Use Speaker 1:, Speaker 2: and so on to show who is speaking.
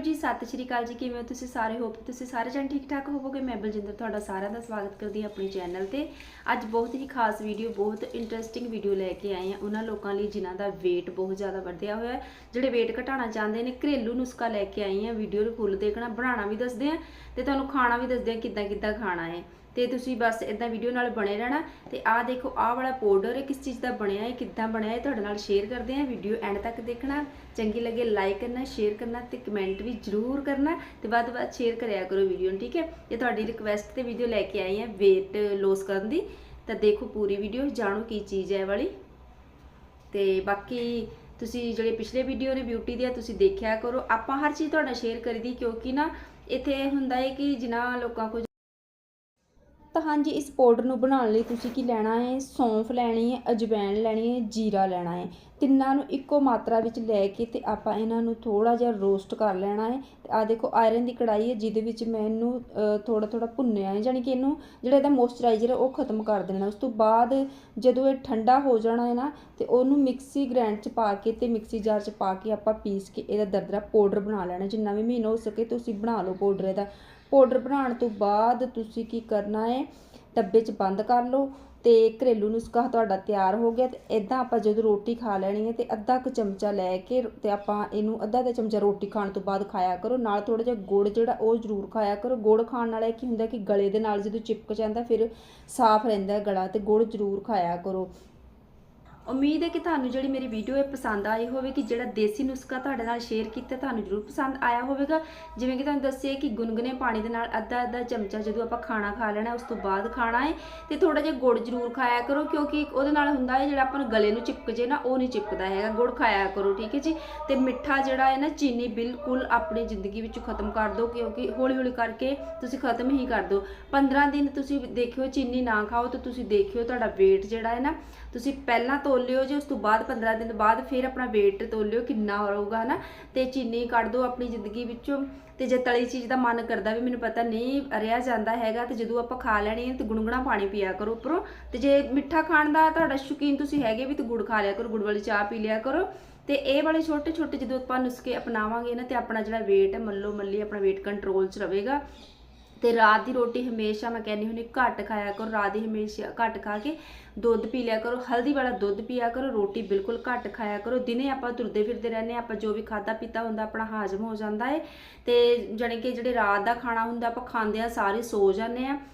Speaker 1: ਜੀ, ਸਤਿ ਸ਼੍ਰੀ ਅਕਾਲ ਜੀ, ਕਿਵੇਂ ਹੋ ਤੁਸੀਂ ਸਾਰੇ? ਹੋਪ ਤੁਸੀਂ ਸਾਰੇ ਜਣ ਠੀਕ ਠਾਕ ਹੋਵੋਗੇ। ਮੈਂ ਬਲਜਿੰਦਰ ਤੁਹਾਡਾ ਸਾਰਿਆਂ ਦਾ ਸਵਾਗਤ ਕਰਦੀ ਹਾਂ ਆਪਣੇ ਚੈਨਲ ਤੇ। ਅੱਜ ਬਹੁਤ ਹੀ ਖਾਸ ਵੀਡੀਓ ਬਹੁਤ ਇੰਟਰਸਟਿੰਗ ਵੀਡੀਓ ਲੈ ਕੇ ਆਏ ਹਾਂ ਉਹਨਾਂ ਲੋਕਾਂ ਲਈ ਜਿਨ੍ਹਾਂ ਦਾ weight ਬਹੁਤ ਜ਼ਿਆਦਾ ਵਧਿਆ ਹੋਇਆ ਹੈ। ਜਿਹੜੇ weight ਘਟਾਉਣਾ ਚਾਹੁੰਦੇ ਨੇ, ਘਰੇਲੂ ਨੁਸਖਾ ਲੈ ਕੇ ਆਈ ਹਾਂ ਵੀਡੀਓ ਨੂੰ ਫੁੱਲ ਦੇਖਣਾ, ਬਣਾਉਣਾ ਵੀ ਦੱਸਦੇ ਆ ਤੇ ਤੁਹਾਨੂੰ ਖਾਣਾ ਵੀ ਦੱਸਦੇ ਆ ਕਿੱਦਾਂ ਕਿੱਦਾਂ ਖਾਣਾ ਹੈ। ਤੇ ਤੁਸੀਂ ਬਸ ਇਦਾਂ ਵੀਡੀਓ ਨਾਲ ਬਣੇ ਰਹਿਣਾ ਤੇ ਆਹ ਦੇਖੋ, ਆਹ ਵਾਲਾ ਪਾਊਡਰ ਹੈ, ਕਿਸ ਚੀਜ਼ ਦਾ ਬਣਿਆ ਹੈ, ਕਿੱਦਾਂ ਬਣਿਆ ਹੈ, ਤੁਹਾਡੇ ਨਾਲ ਸ਼ੇਅਰ ਕਰਦੇ ਹਾਂ ਵੀਡੀਓ ਐਂਡ ਤੱਕ ਦੇਖਣਾ। ਚੰਗੀ ਲੱਗੇ ਲਾਈਕ ਕਰਨਾ ਸ਼ੇਅਰ ਕਰਨਾ ਤੇ ਕਮੈਂਟ ਵੀ ਜ਼ਰੂਰ ਕਰਨਾ ਤੇ ਵੱਧ ਤੋਂ ਵੱਧ ਸ਼ੇਅਰ ਕਰਿਆ ਕਰੋ ਵੀਡੀਓ ਨੂੰ, ਠੀਕ ਹੈ? ਇਹ ਤੁਹਾਡੀ ਰਿਕਵੈਸਟ ਤੇ ਵੀਡੀਓ ਲੈ ਕੇ ਆਈ ਹਾਂ weight ਲੋਸ ਕਰਨ ਦੀ, ਤਾਂ ਦੇਖੋ ਪੂਰੀ ਵੀਡੀਓ ਜਾਣੋ ਕੀ ਚੀਜ਼ ਹੈ ਇਹ ਵਾਲੀ। ਤੇ ਬਾਕੀ ਤੁਸੀਂ ਜਿਹੜੇ ਪਿਛਲੇ ਵੀਡੀਓ ਨੇ ਬਿਊਟੀ ਦੀਆਂ ਤੁਸੀਂ ਦੇਖਿਆ ਕਰੋ। ਆਪਾਂ ਹਰ ਚੀਜ਼ ਤੁਹਾਡਾ ਸ਼ੇਅਰ ਕਰੀਦੀ ਕਿਉਂਕਿ ਨਾ, ਇੱਥੇ ਹੁੰਦਾ ਹੈ ਕਿ ਜਿਨ੍ਹਾਂ ਲੋਕਾਂ ਕੋਲ ਤਾਂ ਹਾਂਜੀ, ਇਸ ਪਾਊਡਰ ਨੂੰ ਬਣਾਉਣ ਲਈ ਤੁਸੀਂ ਕੀ ਲੈਣਾ ਹੈ? ਸੌਂਫ ਲੈਣੀ ਹੈ ਅਜਵਾਇਣ ਲੈਣੀ ਹੈ, ਜੀਰਾ ਲੈਣਾ ਹੈ। ਤਿੰਨਾਂ ਨੂੰ ਇੱਕੋ ਮਾਤਰਾ ਵਿੱਚ ਲੈ ਕੇ ਤੇ ਆਪਾਂ ਇਹਨਾਂ ਨੂੰ ਥੋੜਾ ਜਿਹਾ ਰੋਸਟ ਕਰ ਲੈਣਾ ਹੈ। ਤੇ ਆ ਦੇਖੋ ਆਇਰਨ ਦੀ ਕੜਾਈ ਹੈ, ਜਿਹਦੇ ਵਿੱਚ ਮੈਂ ਇਹਨੂੰ ਥੋੜਾ ਥੋੜਾ ਭੁੰਨਿਆ ਹੈ। ਯਾਨੀ ਕਿ ਇਹਨੂੰ ਜਿਹੜਾ ਇਹਦਾ ਮੋਇਸਚਰਾਈਜ਼ਰ ਹੈ, ਉਹ ਖਤਮ ਕਰ ਦੇਣਾ ਉਸ ਤੋਂ ਬਾਅਦ ਜਦੋਂ ਇਹ ਠੰਡਾ ਹੋ ਜਾਣਾ ਹੈ ਨਾ, ਤੇ ਉਹਨੂੰ ਮਿਕਸੀ ਗ੍ਰੈਂਡ 'ਚ ਪਾ ਕੇ ਤੇ ਮਿਕਸੀ ਜਾਰ 'ਚ ਪਾ ਕੇ ਆਪਾਂ ਪੀਸ ਕੇ ਇਹਦਾ ਦਰਦਰਾ ਪਾਊਡਰ ਬਣਾ ਲੈਣਾ ਜਿੰਨਾ ਵੀ ਮਹੀਨਾ ਹੋ ਸਕੇ ਤੁਸੀਂ ਬਣਾ ਲਓ ਪਾਊਡਰ ਇਹਦਾ। ਪਾਊਡਰ ਬਣਾਉਣ ਤੋਂ ਬਾਅਦ ਤੁਸੀਂ ਕੀ ਕਰਨਾ ਹੈ ਡੱਬੇ 'ਚ ਬੰਦ ਕਰ ਲਓ ਤੇ ਘਰੇਲੂ ਨੁਸਖਾ ਤੁਹਾਡਾ ਤਿਆਰ ਹੋ ਗਿਆ ਤੇ ਇਦਾਂ ਆਪਾਂ ਜਦੋਂ ਰੋਟੀ ਖਾ ਲੈਣੀ ਹੈ ਤੇ ਅੱਧਾ ਕੁ ਚਮਚਾ ਲੈ ਕੇ ਤੇ ਆਪਾਂ ਇਹਨੂੰ ਅੱਧਾ ਦਾ ਚਮਚਾ ਰੋਟੀ ਖਾਣ ਤੋਂ ਬਾਅਦ ਖਾਇਆ ਕਰੋ। ਨਾਲ ਥੋੜਾ ਜਿਹਾ ਗੁੜ ਜਿਹੜਾ ਉਹ ਜ਼ਰੂਰ ਖਾਇਆ ਕਰੋ। ਗੁੜ ਖਾਣ ਨਾਲ ਇਹ ਕੀ ਹੁੰਦਾ ਕਿ ਗਲੇ ਦੇ ਨਾਲ ਜਦੋਂ ਚਿਪਕ ਜਾਂਦਾ ਫਿਰ ਸਾਫ਼ ਰਹਿੰਦਾ ਗਲਾ ਤੇ ਗੁੜ ਜ਼ਰੂਰ ਖਾਇਆ ਕਰੋ। ਉਮੀਦ ਹੈ ਕਿ ਤੁਹਾਨੂੰ ਜਿਹੜੀ ਮੇਰੀ ਵੀਡੀਓ ਹੈ ਪਸੰਦ ਆਈ ਹੋਵੇਗੀ, ਜਿਹੜਾ ਦੇਸੀ ਨੁਸਖਾ ਤੁਹਾਡੇ ਨਾਲ ਸ਼ੇਅਰ ਕੀਤਾ, ਤੁਹਾਨੂੰ ਜ਼ਰੂਰ ਪਸੰਦ ਆਇਆ ਹੋਵੇਗਾ। ਜਿਵੇਂ ਕਿ ਤੁਹਾਨੂੰ ਦੱਸਿਆ ਕਿ ਗੁਨਗੁਨੇ ਪਾਣੀ ਦੇ ਨਾਲ ਅੱਧਾ ਅੱਧਾ ਚਮਚਾ ਜਦੋਂ ਆਪਾਂ ਖਾਣਾ ਖਾ ਲੈਣਾ, ਉਸ ਤੋਂ ਬਾਅਦ ਖਾਣਾ ਹੈ, ਤੇ ਥੋੜਾ ਜਿਹਾ ਗੁੜ ਜ਼ਰੂਰ ਖਾਇਆ ਕਰੋ, ਕਿਉਂਕਿ ਉਹਦੇ ਨਾਲ ਹੁੰਦਾ ਹੈ, ਜਿਹੜਾ ਆਪਾਂ ਨੂੰ ਗਲੇ ਨੂੰ ਚਿਪਕ ਜੇ ਨਾ, ਉਹ ਨਹੀਂ ਚਿਪਕਦਾ ਹੈਗਾ। ਗੁੜ ਖਾਇਆ ਕਰੋ, ਠੀਕ ਹੈ ਜੀ? ਤੇ ਮਿੱਠਾ ਜਿਹੜਾ ਹੈ ਨਾ, ਚੀਨੀ ਬਿਲਕੁਲ ਆਪਣੀ ਜ਼ਿੰਦਗੀ ਵਿੱਚੋਂ ਖਤਮ ਕਰ ਦਿਓ, ਕਿਉਂਕਿ ਹੌਲੀ ਹੌਲੀ ਕਰਕੇ ਤੁਸੀਂ ਖਤਮ ਹੀ ਕਰ ਦਿਓ। 15 ਦਿਨ ਤੁਸੀਂ ਦੇਖਿਓ ਚੀਨੀ ਨਾ ਖਾਓ, ਤੇ ਤੁਸੀਂ ਦੇਖਿਓ ਤੁਹਾਡਾ weight ਜਿਹੜਾ ਹੈ ਨਾ, ਤੁਸੀਂ ਪਹਿਲਾਂ ਤੋਂ ਤੋਲਿਓ ਜੇ, ਉਸ ਤੋਂ ਬਾਅਦ 15 ਦਿਨ ਬਾਅਦ ਫਿਰ ਆਪਣਾ weight ਤੋਲਿਓ ਕਿੰਨਾ ਹੋਊਗਾ ਹਨਾ? ਤੇ ਚੀਨੀ ਕੱਢ ਦਿਓ ਆਪਣੀ ਜ਼ਿੰਦਗੀ ਵਿੱਚੋਂ। ਤੇ ਜੇ ਤਲੀ ਚੀਜ਼ ਦਾ ਮਨ ਕਰਦਾ ਵੀ ਮੈਨੂੰ ਪਤਾ ਨਹੀਂ ਰਿਹਾ ਜਾਂਦਾ ਹੈਗਾ, ਤੇ ਜਦੋਂ ਆਪਾਂ ਖਾ ਲੈਣੀ ਹੈ ਤੇ ਗੁਣਗੁਣਾ ਪਾਣੀ ਪੀਆ ਕਰੋ ਉੱਪਰੋਂ। ਤੇ ਜੇ ਮਿੱਠਾ ਖਾਣ ਦਾ ਤੁਹਾਡਾ ਸ਼ੌਕੀਨ ਤੁਸੀਂ ਹੈਗੇ ਵੀ ਤੇ ਗੁੜ ਖਾ ਲਿਆ ਕਰੋ, ਗੁੜ ਵਾਲੀ ਚਾਹ ਪੀ ਲਿਆ ਕਰੋ। ਤੇ ਇਹ ਵਾਲੇ ਛੋਟੇ ਛੋਟੇ ਜਦੋਂ ਆਪਾਂ ਨੁਸਖੇ ਅਪਣਾਵਾਂਗੇ ਨਾ ਤੇ ਆਪਣਾ ਜਿਹੜਾ weight ਹੈ ਮੱਲੋ ਮੱਲੀ ਆਪਣਾ weight ਕੰਟਰੋਲ 'ਚ ਰਹੇਗਾ। ਤੇ ਰਾਤ ਦੀ ਰੋਟੀ ਹਮੇਸ਼ਾ ਮੈਂ ਕਹਿੰਦੀ ਹੁੰਦੀ, ਘੱਟ ਖਾਇਆ ਕਰੋ, ਰਾਤ ਦੀ ਹਮੇਸ਼ਾ ਘੱਟ ਖਾ ਕੇ ਦੁੱਧ ਪੀ ਲਿਆ ਕਰੋ, ਹਲਦੀ ਵਾਲਾ ਦੁੱਧ ਪੀਆ ਕਰੋ, ਰੋਟੀ ਬਿਲਕੁਲ ਘੱਟ ਖਾਇਆ ਕਰੋ। ਦਿਨੇ ਆਪਾਂ ਤੁਰਦੇ ਫਿਰਦੇ ਰਹਿੰਦੇ ਆਪਾਂ ਜੋ ਵੀ ਖਾਦਾ ਪੀਤਾ ਹੁੰਦਾ ਆਪਣਾ ਹਾਜ਼ਮ ਹੋ ਜਾਂਦਾ ਹੈ ਤੇ ਜਾਣੀ ਕਿ ਜਿਹੜੇ ਰਾਤ ਦਾ ਖਾਣਾ ਹੁੰਦਾ, ਆਪਾਂ ਖਾਂਦੇ ਆ ਸਾਰੇ ਸੋ ਜਾਂਦੇ ਆ